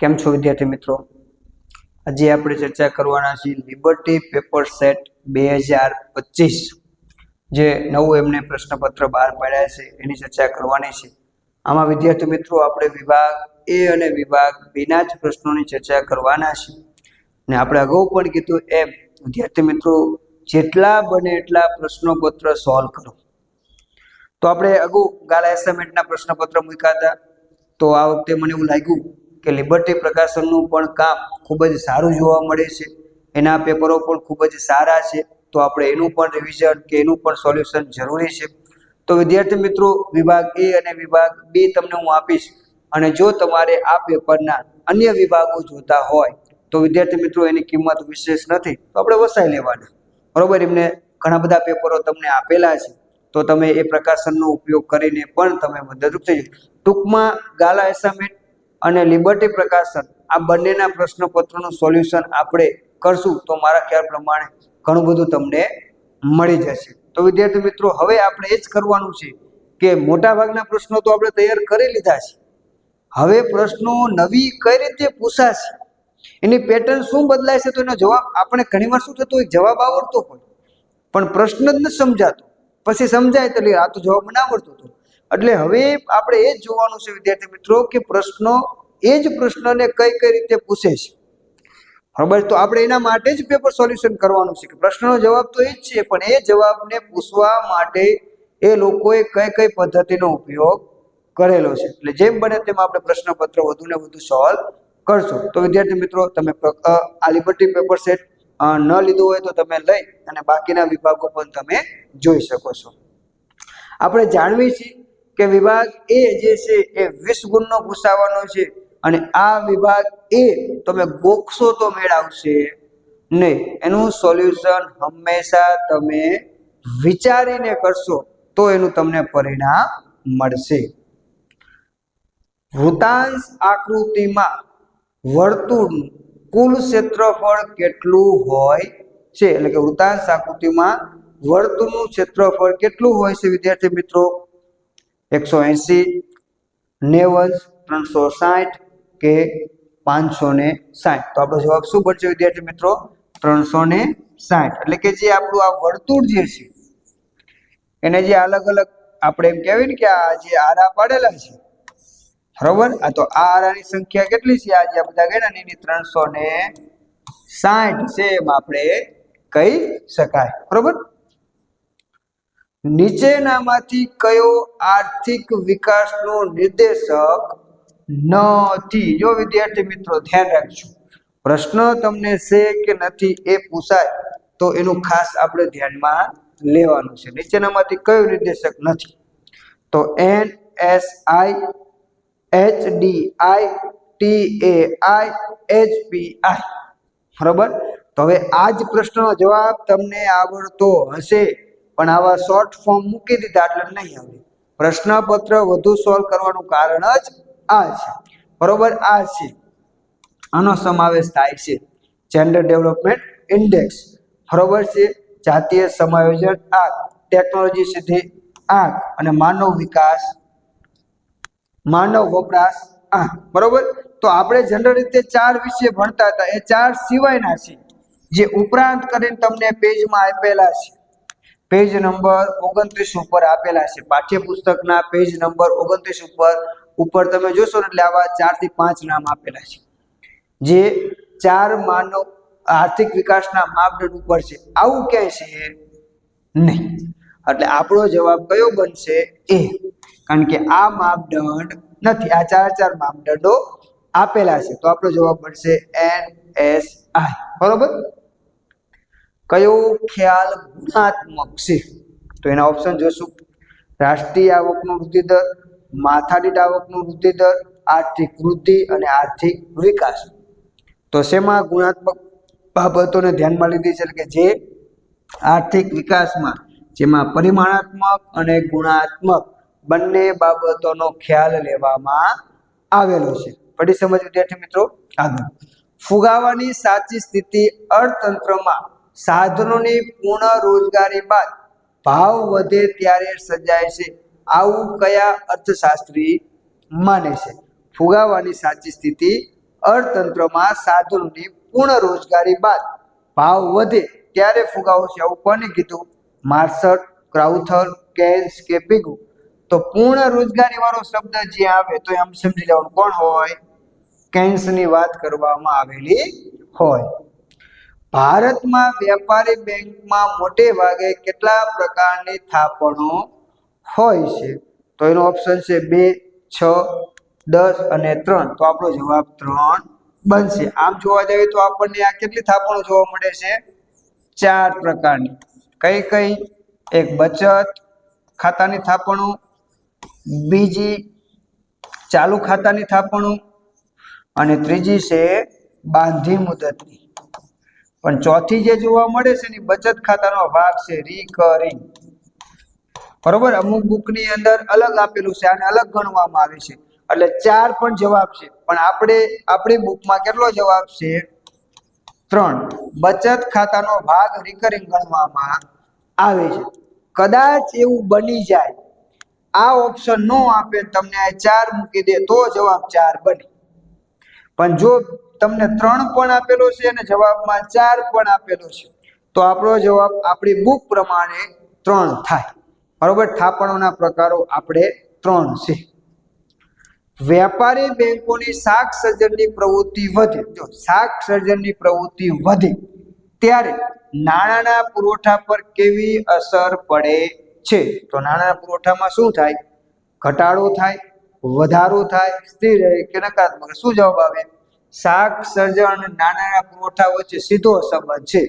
કેમ છો વિદ્યાર્થી મિત્રો? આજે આપણે ચર્ચા કરવાના છીએ લિબર્ટી પેપર સેટ બે હજાર પચીસ. જે નવું એમને પ્રશ્નપત્ર બહાર પાડ્યા છે, એની ચર્ચા કરવાની છે. આમાં વિદ્યાર્થી મિત્રો આપણે વિભાગ એ અને વિભાગ બીના જ પ્રશ્નોની ચર્ચા કરવાના છે ને આપણે અગાઉ પણ કીધું એમ, વિદ્યાર્થી મિત્રો, જેટલા બને એટલા પ્રશ્નોપત્ર સોલ્વ કરો. તો આપણે અગાઉ ગાલા એસાઇનમેન્ટના પ્રશ્નપત્ર મૂક્યા હતા. તો આ વખતે મને એવું લાગ્યું કે લિબર્ટી પ્રકાશનનું પણ કામ ખૂબ જ સારું જોવા મળે છે. એના પેપરો પણ ખૂબ જ સારા છે. તો આપણે એનું પણ રિવિઝન કે એનું પણ સોલ્યુશન જરૂરી છે. તો વિદ્યાર્થી મિત્રો, વિભાગ એ અને વિભાગ બી તમને હું આપીશ. અને જો તમારે આ પેપરના અન્ય વિભાગો જોતા હોય, તો વિદ્યાર્થી મિત્રો, એની કિંમત વિશેષ નથી. તો આપણે વસાઈ લેવાના. બરોબર? એમને ઘણા બધા પેપરો તમને આપેલા છે. તો તમે એ પ્રકાશનનો ઉપયોગ કરીને પણ તમે મદદરૂપ થઈ જશો. ટૂંકમાં ગાલા એસાઇનમેન્ટ અને લિબર્ટી પ્રકાશન આ બંનેના પ્રશ્નપત્રનું સોલ્યુશન આપણે કરશું તો મારા ખ્યાલ પ્રમાણે ઘણું બધું તમને મળી જશે. તો વિદ્યાર્થી મિત્રો, હવે આપણે એ જ કરવાનું છે કે મોટાભાગના પ્રશ્નો તો આપણે તૈયાર કરી લીધા છે. હવે પ્રશ્નો નવી કઈ રીતે પૂછાશે? એની પેટર્ન શું બદલાય છે તો એનો જવાબ આપણે ઘણીવાર શું થતું હોય, જવાબ આવડતો હોય. પણ પ્રશ્ન જ ન સમજાતો. પછી સમજાય તો આ તો જવાબ મને આવડતો હતો. એટલે હવે આપણે એ જ જોવાનું છે, વિદ્યાર્થી મિત્રો, કે પ્રશ્નો, એ જ પ્રશ્નને કઈ કઈ રીતે પૂછે છે. બરાબર? તો આપણે એના માટે જ પેપર સોલ્યુશન કરવાનું છે, કે પ્રશ્નનો જવાબ તો એ જ છે, પણ એ જવાબને પૂછવા માટે એ લોકોએ કઈ કઈ પદ્ધતિનો ઉપયોગ કરેલો છે. એટલે જેમ બને તેમ આપણે પ્રશ્નપત્ર વધુ ને વધુ સોલ્વ કરશો. તો વિદ્યાર્થી મિત્રો, તમે આ લિબર્ટી પેપર સેટ ન લીધું હોય તો તમે લઈ અને બાકીના વિભાગો પણ તમે જોઈ શકો છો. આપણે જાણવી છીએ કે વિભાગ એ જે છે એ વીસ ગુણનો પૂછાવાનો છે અને આ વિભાગ એ તમે ગોખશો તો મેળવશે નહીં એનું સોલ્યુશન હંમેશા તમે વિચારીને કરશો તો એનું તમને પરિણામ મળશે. વૃતાંશ આકૃતિમાં વર્તુળનું કુલ ક્ષેત્રફળ કેટલું હોય છે? એટલે કે વૃતાંશ આકૃતિમાં વર્તુળનું ક્ષેત્રફળ કેટલું હોય છે વિદ્યાર્થી મિત્રો? એકસો એંસી નેવું, ત્રણસો સાઠ કે પાંચસો ને સાઠ. તો આપણો જવાબ શું બનશે, વિદ્યાર્થી મિત્રો? ત્રણસો ને સાઠ. એટલે કે જે આપણું આ વર્તુળ જે છે, એને જે અલગ અલગ આપણે એમ કહેવાય ને કે આ જે આરા પાડેલા છે, બરોબર? આ તો આ આરાની સંખ્યા કેટલી છે? આ જે આ બધા ગણ્યા એની ત્રણસો ને સાઠ છે એમ આપણે કહી શકાય. બરોબર? નીચેનામાંથી કયો આર્થિક વિકાસનો નિર્દેશક નથી? જો વિદ્યાર્થી મિત્રો, ધ્યાન રાખજો. પ્રશ્ન તમને છે કે નથી એ પૂછાય, તો એનું ખાસ આપણે ધ્યાનમાં લેવાનું છે. નીચેનામાંથી કયો નિર્દેશક નથી? તો N S I, H D I T A I, H P I. બરોબર? તો હવે આ જ પ્રશ્નનો જવાબ તમને આવડતો હશે. પણ આવા શોર્ટ ફોર્મ મૂકી દીધા એટલે નહીં આવડે. પ્રશ્નપત્ર વધુ સોલ્વ કરવાનું કારણ જ આ છે. બરોબર? આ છે. આનો સમાવેશ થાય છે. જેન્ડર ડેવલપમેન્ટ ઇન્ડેક્સ બરોબર છે? જાતીય સમાયોજન આંક. ટેકનોલોજી સિદ્ધિ આંખ અને માનવ વિકાસ, માનવ વપરાશ આ બરોબર? તો આપણે જનરલ રીતે ચાર વિશે ભણતા હતા. એ ચાર સિવાયના છે. જે ઉપરાંત કરીને તમને પેજમાં આપેલા છે. પેજ નંબર ઓગણત્રીસ ઉપર આપેલા છે. પાઠ્યપુસ્તકના પેજ નંબર ઓગણત્રીસ ઉપર ઉપર તમે જોશો એટલે આવા ચારથી પાંચ નામ આપેલા છે. જે ચાર માનવ આર્થિક વિકાસના માપદંડ ઉપર છે. આવું ક્યાંય છે? નહીં. એટલે આપણો જવાબ કયો બનશે? એ. કારણ કે આ માપદંડ નથી. આ ચાર ચાર માપદંડો આપેલા છે. તો આપણો જવાબ બનશે એન એસ આઈ બરોબર? કયો ખ્યાલ ગુણાત્મક છે? તો એના ઓપ્શન જોશું. રાષ્ટ્રીય આવકનો વૃદ્ધિ દર માથાદીઠ આવકનો વૃદ્ધિ દર આર્થિક વૃદ્ધિ અને આર્થિક વિકાસ. તો શેમાં ગુણાત્મક બાબતોને ધ્યાનમાં લીધી છે? કે જે આર્થિક વિકાસમાં, જેમાં પરિમાણાત્મક અને ગુણાત્મક બંને બાબતોનો ખ્યાલ લેવામાં આવેલો છે. પડી સમજ, વિદ્યાર્થી મિત્રો, આગળ. ફુગાવાની સાચી સ્થિતિ અર્થતંત્રમાં સાધનોની પૂર્ણ રોજગારી બાદ ભાવ વધે ત્યારે સર્જાય છે. આવું કયા અર્થશાસ્ત્રી માને છે? ફુગાવાની સાચી સ્થિતિ અર્થતંત્રમાં સાધનોની પૂર્ણ રોજગારી બાદ ભાવ વધે ત્યારે ફુગાવો છે. આવું કોને કીધું? માર્શલ ક્રાઉથર કેન્સ કે પીગુ તો પૂર્ણ રોજગારી વાળો શબ્દ જે આવે તો એમ સમજી લેવાનું કોણ હોય? કેન્સની વાત કરવામાં આવેલી હોય. ભારતમાં વેપારી બેંકમાં મોટે ભાગે કેટલા પ્રકારની થાપણો હોય છે? તો એનો ઓપ્શન છે બે, છ, દસ અને ત્રણ. તો આપણો જવાબ ત્રણ બનશે. આમ જોવા જઈએ તો આપણને આ કેટલી થાપણો જોવા મળે છે? ચાર પ્રકારની. કઈ કઈ? એક બચત ખાતાની થાપણો, બીજી ચાલુ ખાતાની થાપણો અને ત્રીજી છે બાંધી મુદતની. પણ ચોથી જે જોવા મળે છે ને બચત ખાતાનો ભાગ છે રિકરિંગ બરોબર? અમુક બુકની અંદર અલગ આપેલું છે, આને અલગ ગણવામાં આવે છે. એટલે ચાર પણ જવાબ છે. પણ આપણે, આપણી બુકમાં કેટલો જવાબ છે? ત્રણ. બચત ખાતાનો ભાગ રિકરિંગ ગણવામાં આવે છે. કદાચ એવું બની જાય. આ ઓપ્શન નો આપે, તમને આ ચાર મૂકી દે, તો જવાબ ચાર બને. પણ જો તમને ત્રણ પણ આપેલો છે અને જવાબમાં ચાર પણ આપેલો છે. તો આપણો જવાબ, આપણી બુક પ્રમાણે ત્રણ થાય. બરોબર? થાપણોના પ્રકારો આપણે ત્રણ છે. વેપારી બેંકોની શાક સર્જનની પ્રવૃત્તિ વધે. જો શાક સર્જનની પ્રવૃત્તિ વધે, ત્યારે નાણાંના પુરવઠા પર કેવી અસર પડે છે? તો નાણાંના પુરવઠામાં શું થાય? ઘટાડો થાય, વધારો થાય, સ્થિર કે નકારાત્મક? શું જવાબ આવે? શાક સર્જન અને નાણાંના પુરવઠા વચ્ચે સીધો સંબંધ છે.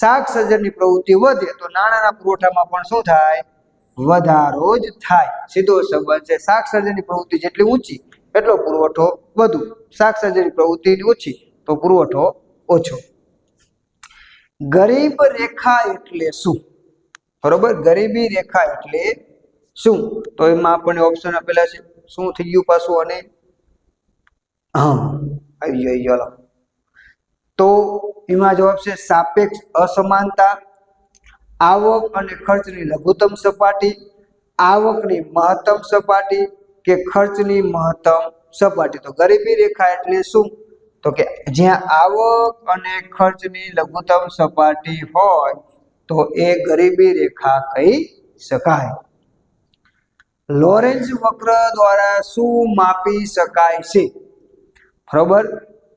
શાક સર્જનની પ્રવૃત્તિ વધે તો નાણાંના પુરવઠામાં પણ શું થાય? વધારો જ થાય. સીધો સંબંધ છે. શાક સર્જનની પ્રવૃત્તિ જેટલી ઊંચી, એટલો પુરવઠો વધુ. શાક સર્જનની પ્રવૃત્તિ ઓછી તો પુરવઠો ઓછો. ગરીબ રેખા એટલે શું? બરોબર? ગરીબી રેખા એટલે શું? તો એમાં આપણને ઓપ્શન આપેલા છે. શું થઈ ગયું પાછું અને હા આવી તો એમાં જવાબ છે, સાપેક્ષ અસમાનતા, આવક અને ખર્ચની લઘુત્તમ સપાટી, આવકની મહત્તમ સપાટી કે ખર્ચની મહત્તમ સપાટી. તો ગરીબી રેખા એટલે શું? તો કે જ્યાં આવક અને ખર્ચની લઘુત્તમ સપાટી હોય, તો એ ગરીબી રેખા કહી શકાય. લોરેન્જ વક્ર દ્વારા શું માપી શકાય છે? બરોબર?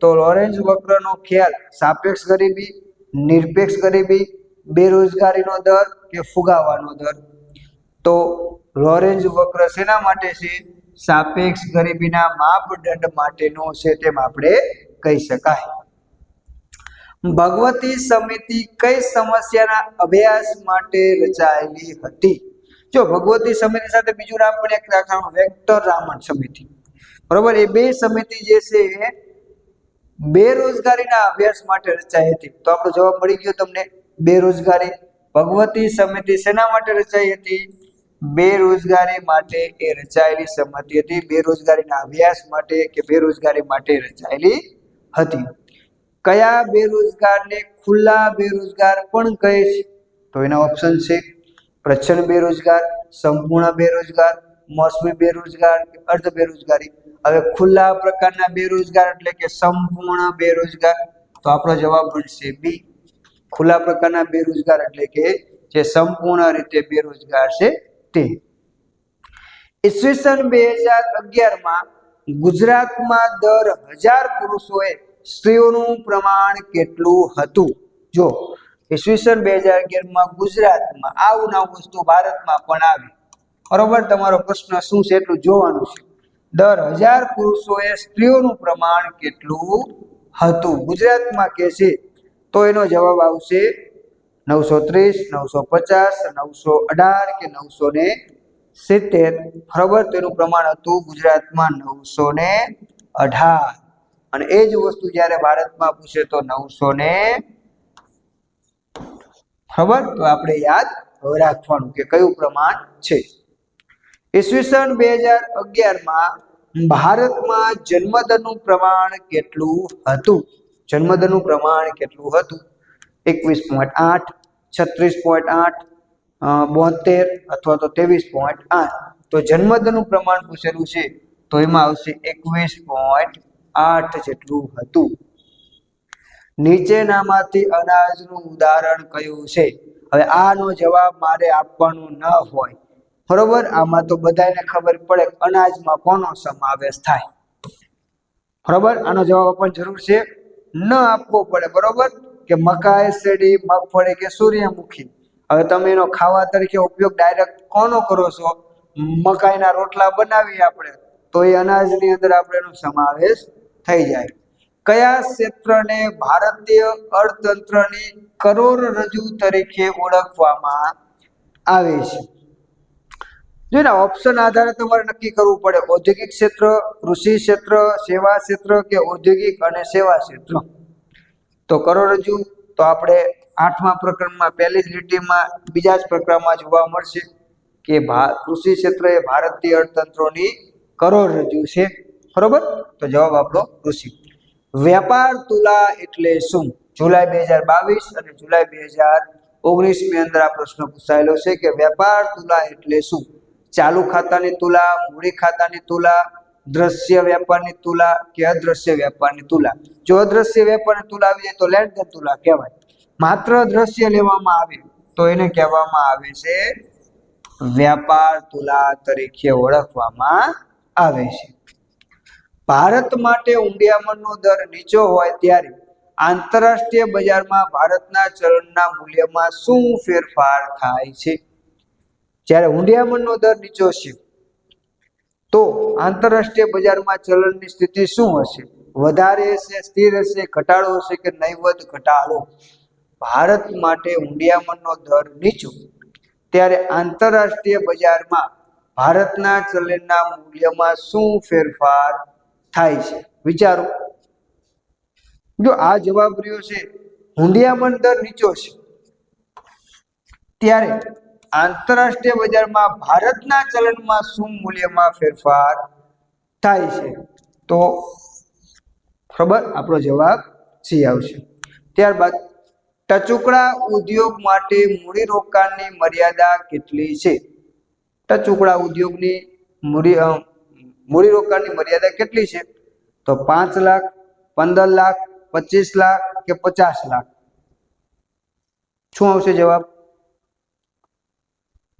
તો લોરેન્જ વક્રનો ખ્યાલ સાપેક્ષ ગરીબી, નિરપેક્ષ ગરીબી, બેરોજગારીનો દર કે ફુગાવાનો દર? તો લોરેન્જ વક્ર શેના માટે છે? સાપેક્ષ ગરીબીના માપદંડ માટેનો છે તેમ આપણે કહી શકાય. ભગવતી સમિતિ કઈ સમસ્યાના અભ્યાસ માટે રચાયેલી હતી? જો ભગવતી સમિતિ સાથે બીજું નામ પણ એક રાખવાનું, વેક્ટર રામન સમિતિ. બરોબર? એ બે સમિતિ જે છે એ બેરોજગારીના અભ્યાસ માટે રચાઈ હતી. તો આપણો જવાબ મળી ગયો તમને. બેરોજગારી ભગવતી સમિતિ શેના માટે રચાઈ હતી? બેરોજગારી માટે એ રચાયેલી સમિતિ હતી. બેરોજગારીના અભ્યાસ માટે કે બેરોજગારી માટે રચાયેલી હતી. કયા બેરોજગારને ખુલ્લા બેરોજગાર પણ કહે છે? તો એના ઓપ્શન છે, પ્રચ્છન્ન બેરોજગાર, સંપૂર્ણ બેરોજગાર, મોસમી બેરોજગાર કે અર્ધ બેરોજગારી. હવે ખુલ્લા પ્રકારના બેરોજગાર એટલે કે સંપૂર્ણ બેરોજગાર, તો આપણો જવાબ બનશે બી ખુલ્લા પ્રકારના બેરોજગાર એટલે કે જે સંપૂર્ણ રીતે બેરોજગાર છે તે. ઈસવીસન બે હજાર અગિયારમાં ગુજરાતમાં દર હજાર પુરુષોએ સ્ત્રીઓનું પ્રમાણ કેટલું હતું? જો, ઈસવીસન બે હજાર અગિયારમાં ગુજરાતમાં આવું નવું વસ્તુ ભારતમાં પણ આવી. બરોબર? તમારો પ્રશ્ન શું છે એટલું જોવાનું છે. દર હજાર પુરુષોએ સ્ત્રીઓનું પ્રમાણ કેટલું હતું? ગુજરાતમાં કે છે? તો એનો જવાબ આવશે નવસો ત્રીસ, નવસો પચાસ, નવસો અઢાર કે નવસો ને સિત્તેર. બરાબર? તેનું પ્રમાણ હતું ગુજરાતમાં નવસો ને અઢાર. અને એ જ વસ્તુ જ્યારે ભારતમાં પૂછે તો નવસો ને ખબર તો આપણે યાદ રાખવાનું કે કયું પ્રમાણ છે? ઈસવીસન બે હજાર અગિયારમાં ભારતમાં જન્મદરનું પ્રમાણ કેટલું હતું? જન્મદરનું પ્રમાણ કેટલું હતું? એકવીસ પોઈન્ટ આઠ, છત્રીસ પોઈન્ટ આઠ બોતેર અથવા તો ત્રેવીસ પોઈન્ટ આઠ. તો જન્મદરનું પ્રમાણ પૂછેલું છે, તો એમાં આવશે એકવીસ પોઈન્ટ આઠ જેટલું હતું. નીચેનામાંથી અનાજનું ઉદાહરણ કયું છે? હવે આનો જવાબ મારે આપવાનો ન હોય. બરોબર? આમાં તો બધાને ખબર પડે અનાજમાં કોનો સમાવેશ થાય. બરોબર? આનો જવાબ પણ જરૂર છે ન આપવો પડે, બરોબર? કે મકાઈ, શેરડી, મગફળી કે સૂર્યમુખી. હવે તમે એનો ખાવા તરીકે ઉપયોગ ડાયરેક્ટ કોનો કરો છો? મકાઈના રોટલા બનાવીએ આપણે, તો એ અનાજની અંદર આપણે એનો સમાવેશ થઈ જાય. કયા ક્ષેત્રને ભારતીય અર્થતંત્રની કરોડરજ્જુ તરીકે ઓળખવામાં આવે છે? જો ને ઓપ્શન આધારે તમારે નક્કી કરવું પડે, ઔદ્યોગિક ક્ષેત્ર, કૃષિ ક્ષેત્ર, સેવા ક્ષેત્ર કે ઔદ્યોગિક અને સેવા ક્ષેત્ર. તો કરોડરજુ તો આપણે આઠમા પ્રકરણમાં, પહેલી જ લીટીમાં, બીજા જ પ્રકરણમાં જોવા મળશે કે કૃષિ ક્ષેત્ર એ ભારતીય અર્થતંત્રોની કરોડરજ્જુ છે. બરોબર? તો જવાબ આપણો કૃષિ. વેપાર તુલા એટલે શું? જુલાઈ બે હજાર બાવીસ અને જુલાઈ બે હજાર ઓગણીસની અંદર આ પ્રશ્ન પૂછાયેલો છે કે વેપાર તુલા એટલે શું? ચાલુ ખાતાની તુલા, મૂડી ખાતાની તુલા, દ્રશ્ય વેપારની તુલા કે અદ્રશ્ય વેપારની તુલા. જો અદ્રશ્ય વેપારની તુલા આવી જાય તો લેણદેન તુલા કહેવાય. માત્ર દ્રશ્ય લેવામાં આવે તો એને કહેવામાં આવે છે વ્યાપાર તુલા તરીકે ઓળખવામાં આવે છે. ભારત માટે ઊંડિયામણનો દર નીચો હોય ત્યારે આંતરરાષ્ટ્રીય બજારમાં ભારતના ચલણના મૂલ્યમાં શું ફેરફાર થાય છે? જ્યારે ઊંડિયામણનો દર નીચો છે તો આંતરરાષ્ટ્રીય બજારમાં ચલણની સ્થિતિ શું હશે? વધારે હશે, સ્થિર હશે, ઘટાડો હશે કે નહીવત ઘટાડો? ભારત માટે ઊંડિયામણનો દર નીચો, ત્યારે આંતરરાષ્ટ્રીય બજારમાં ભારતના ચલણના મૂલ્યમાં શું ફેરફાર થાય છે? વિચારો. જો આ જવાબ રહ્યો છે હુંડિયામણ દર નીચો છે ત્યારે આંતરરાષ્ટ્રીય બજારમાં ભારતના ચલણમાં શું મૂલ્યમાં ફેરફાર થાય છે? તો ખબર, આપણો જવાબ સી આવશે. ત્યારબાદ, ટચુકડા ઉદ્યોગ માટે મૂડીરોકાણની મર્યાદા કેટલી છે? ટચુકડા ઉદ્યોગની મૂડી મૂડીરોકાણની મર્યાદા કેટલી છે? તો પાંચ લાખ, પંદર લાખ, પચીસ લાખ કે પચાસ લાખ? શું આવશે જવાબ?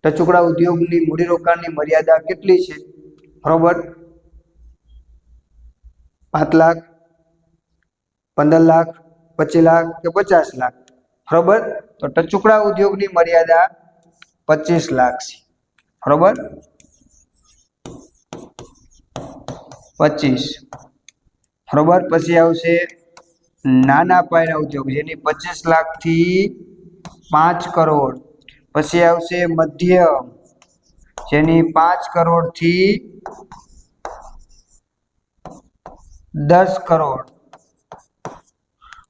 ટચુકડા ઉદ્યોગની મૂડીરોકાણની મર્યાદા કેટલી છે? બરોબર? પાંચ લાખ, પંદર લાખ, પચીસ લાખ કે પચાસ લાખ? બરોબર? તો ટચુકડા ઉદ્યોગની મર્યાદા પચીસ લાખ છે. બરોબર? પચીસ. બરોબર? પછી આવશે નાના પાયાના ઉદ્યોગ, જેની પચીસ લાખથી પાંચ કરોડ પછી આવશે મધ્યમ. જેની પાંચ કરોડથી દસ કરોડ.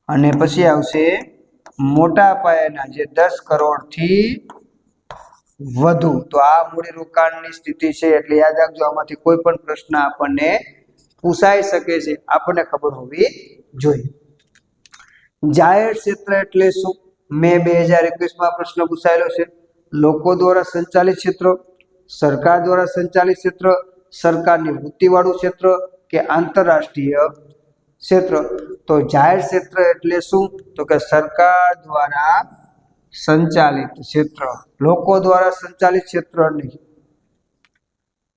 અને પછી આવશે મોટા પાયાના જે દસ કરોડથી વધુ. તો આ મૂડીરોકાણની સ્થિતિ છે એટલે યાદ રાખજો, આમાંથી કોઈ પણ પ્રશ્ન આપણને પૂછાઈ શકે છે. આપણને ખબર હોવી જોઈએ. જાહેર ક્ષેત્ર એટલે શું? મે બે હજાર એકવીસમાં પ્રશ્ન પૂછાયેલો છે. લોકો દ્વારા સંચાલિત ક્ષેત્ર, સરકાર દ્વારા સંચાલિત ક્ષેત્ર, સરકારની વૃત્તિવાળું ક્ષેત્ર કે આંતરરાષ્ટ્રીય ક્ષેત્ર? તો જાહેર ક્ષેત્ર એટલે શું? તો કે સરકાર દ્વારા સંચાલિત ક્ષેત્ર. લોકો દ્વારા સંચાલિત ક્ષેત્ર નહીં.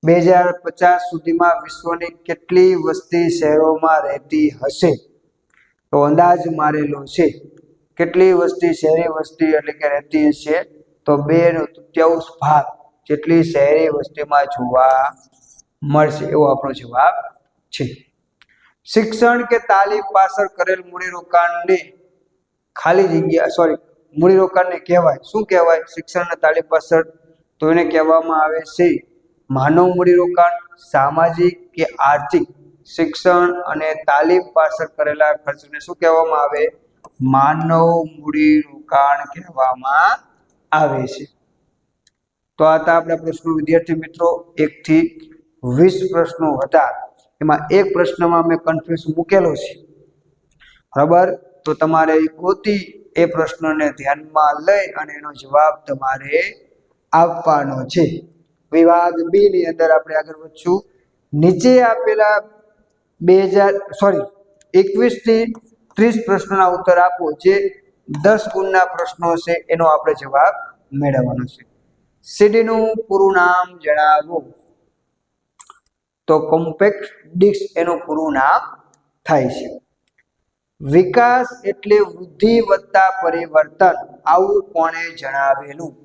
બે હજાર પચાસ સુધીમાં વિશ્વની કેટલી વસ્તી શહેરોમાં રહેતી હશે? તો અંદાજ મારેલો છે. કેટલી વસ્તી શહેરી વસ્તી એટલે કે રહેતી હશે, તો બે તૃતીયાંશ ભાગ જેટલી શહેરી વસ્તીમાં જોવા મળશે એવો આપણો જવાબ છે. શિક્ષણ કે તાલીમ પાછળ કરેલ મૂડીરોકાણને ખાલી જગ્યા સોરી મૂડીરોકાણને કહેવાય. શું કહેવાય? શિક્ષણ અને તાલીમ પાછળ તો એને કહેવામાં આવે છે માનવ મૂડીરોકાણ, સામાજિક કે આર્થિક શિક્ષણ અને તાલીમ પાછળ કરેલા ખર્ચને શું કહેવામાં આવે? માનવ મૂડીરોકાણ કહેવામાં આવે છે. તો આ હતા આપણા પ્રશ્નો. વિદ્યાર્થી મિત્રો, એકથી વીસ પ્રશ્નો હતા. એમાં એક પ્રશ્નમાં મેં કન્ફ્યુઝ મૂકેલો છે. બરાબર? તો તમારે ગોતી એ પ્રશ્નને ધ્યાનમાં લઈ અને એનો જવાબ તમારે આપવાનો છે. વિભાગ બી ની અંદર આપણે આગળ વધશું. નીચે આપેલા બે હજાર સોરી એકવીસથી ત્રીસ પ્રશ્નોના ઉત્તર આપો. જે દસ ગુણના પ્રશ્નો છે એનો આપણે જવાબ મેળવવાનો છે. સીડીનું પૂરું નામ જણાવો. તો કોમ્પેક્ટ ડિસ્ક એનું પૂરું નામ થાય છે. વિકાસ એટલે વૃદ્ધિ વત્તા પરિવર્તન. આવું કોણે જણાવેલું?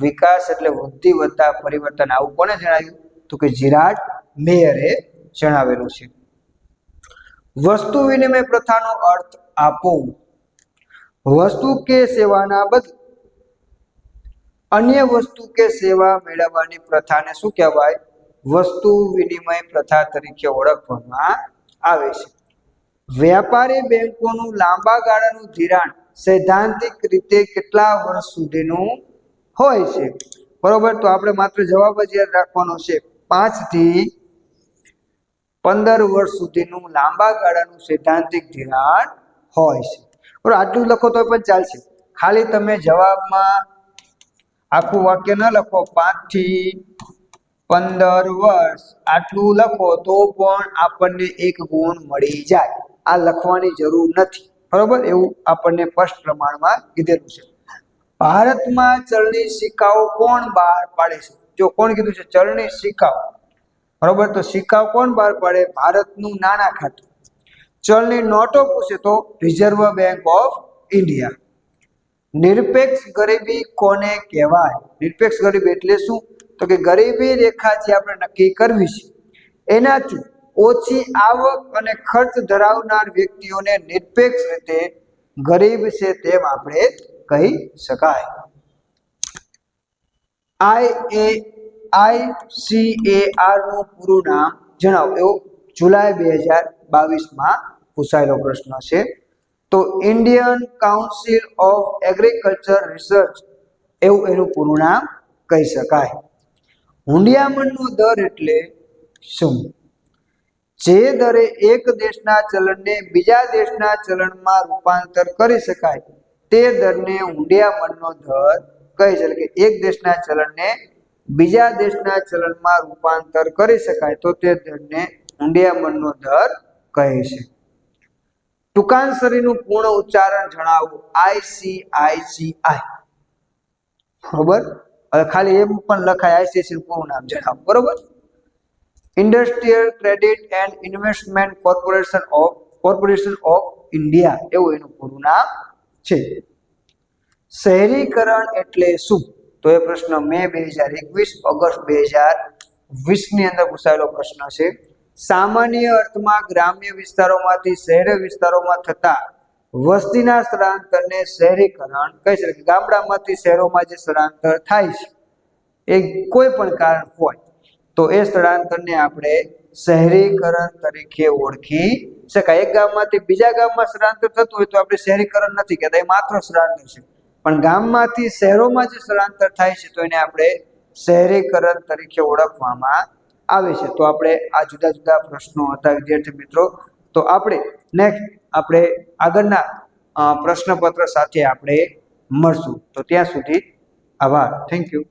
વિકાસ એટલે વૃદ્ધિ વત્તા પરિવર્તન. આવું કોણે જણાવ્યું? તો કે જીરાટ મેયરે જણાવેલું છે. વસ્તુ વિનિમય પ્રથાનો અર્થ આપો. વસ્તુ કે સેવાના બદલે અન્ય વસ્તુ કે સેવા મેળવવાની પ્રથાને શું કહેવાય? વસ્તુ વિનિમય પ્રથા તરીકે ઓળખવામાં આવે છે. વ્યાપારી બેંકોનું લાંબા ગાળાનું ધિરાણ સૈદ્ધાંતિક રીતે કેટલા વર્ષ સુધીનું હોય છે? બરોબર, તો આપણે માત્ર જવાબ જ યાદ રાખવાનો છે. પાંચથી પંદર વર્ષ સુધીનું લાંબા ગાળાનું સૈદ્ધાંતિક ધિરાણ હોય છે. બરાબર, આટલું લખો તો પણ ચાલશે. ખાલી તમે જવાબમાં આખું વાક્ય ન લખો પાંચથી પંદર વર્ષ આટલું લખો તો પણ આપણને એક ગુણ મળી જાય. આ લખવાની જરૂર નથી. બરોબર? એવું આપણને સ્પષ્ટ પ્રમાણમાં કીધેલું છે. ભારતમાં ચલણી સિક્કાઓ કોણ બહાર પાડે છે? જો કોણ કીધું છે? ચલણી સિક્કાઓ. બરોબર? તો સિક્કાઓ કોણ બહાર પાડે? ભારતનું નાણાં ખાતું. ચલની નોટો પૂછે તો રિઝર્વ બેંક ઓફ ઇન્ડિયા નિરપેક્ષ ગરીબી કોને કહેવાય? નિરપેક્ષ ગરીબી એટલે શું? તો કે ગરીબી રેખા જે આપણે નક્કી કરવી છે. એનાથી ઓછી આવક અને ખર્ચ ધરાવનાર વ્યક્તિઓને નિરપેક્ષ રીતે ગરીબ છે તેમ આપણે કહી શકાય. આઈ આઈ સી એ આરનું પૂરું નામ જણાવો. એવો જુલાઈ બે હજાર બાવીસમાં પૂછાયેલો પ્રશ્ન છે. તો Indian Council of Agriculture Research એવું એનું પૂરું નામ કહી શકાય. હુંડિયામણનો દર એટલે શું? જે દરે એક દેશના ચલણને બીજા દેશના ચલણમાં રૂપાંતર કરી શકાય. તે દરને હુંડિયામણનો દર કહે છે. એટલે કે એક દેશના ચલણને બીજા દેશના ચલણમાં રૂપાંતર કરી શકાય તો તે દરને હુંડિયામણનો દર કહે છે. ટુકાનસરીનું પૂર્ણ ઉચ્ચારણ જણાવો. આઈસીઆઈસીઆઈ બરોબર ખાલી એમ પણ લખાય. આઈસીઆઈસી પૂરું નામ જણાવો. બરોબર? Industrial Credit and Investment Corporation of Corporation of India. એવું એનું પૂરું નામ છે. શહેરીકરણ એટલે શું? તો એ પ્રશ્ન મે બે હજાર એકવીસ, ઓગસ્ટ બે હજાર વીસની અંદર પૂછાયેલો પ્રશ્ન છે. સામાન્ય અર્થમાં ગ્રામ્ય વિસ્તારોમાંથી શહેરી વિસ્તારોમાં થતા વસ્તીના સ્થળાંતરને શહેરીકરણ કહી શકાય કે ગામડામાંથી શહેરોમાં જે સ્થળાંતર થાય છે, એ કોઈ પણ કારણ હોય, તો એ સ્થળાંતરને આપણે શહેરીકરણ તરીકે ઓળખી શકાય. એક ગામમાંથી બીજા ગામમાં સ્થળાંતર થતું હોય તો આપણે શહેરીકરણ નથી કહેતા, એ માત્ર સ્થળાંતર છે. પણ ગામમાંથી શહેરોમાં જે સ્થળાંતર થાય છે, તો એને આપણે શહેરીકરણ તરીકે ઓળખવામાં આવે છે. તો આપણે આ જુદા જુદા પ્રશ્નો હતા, વિદ્યાર્થી મિત્રો. તો આપણે નેક્સ્ટ આપણે આગળના પ્રશ્નપત્ર સાથે આપણે મળશું. તો ત્યાં સુધી આભાર. Thank you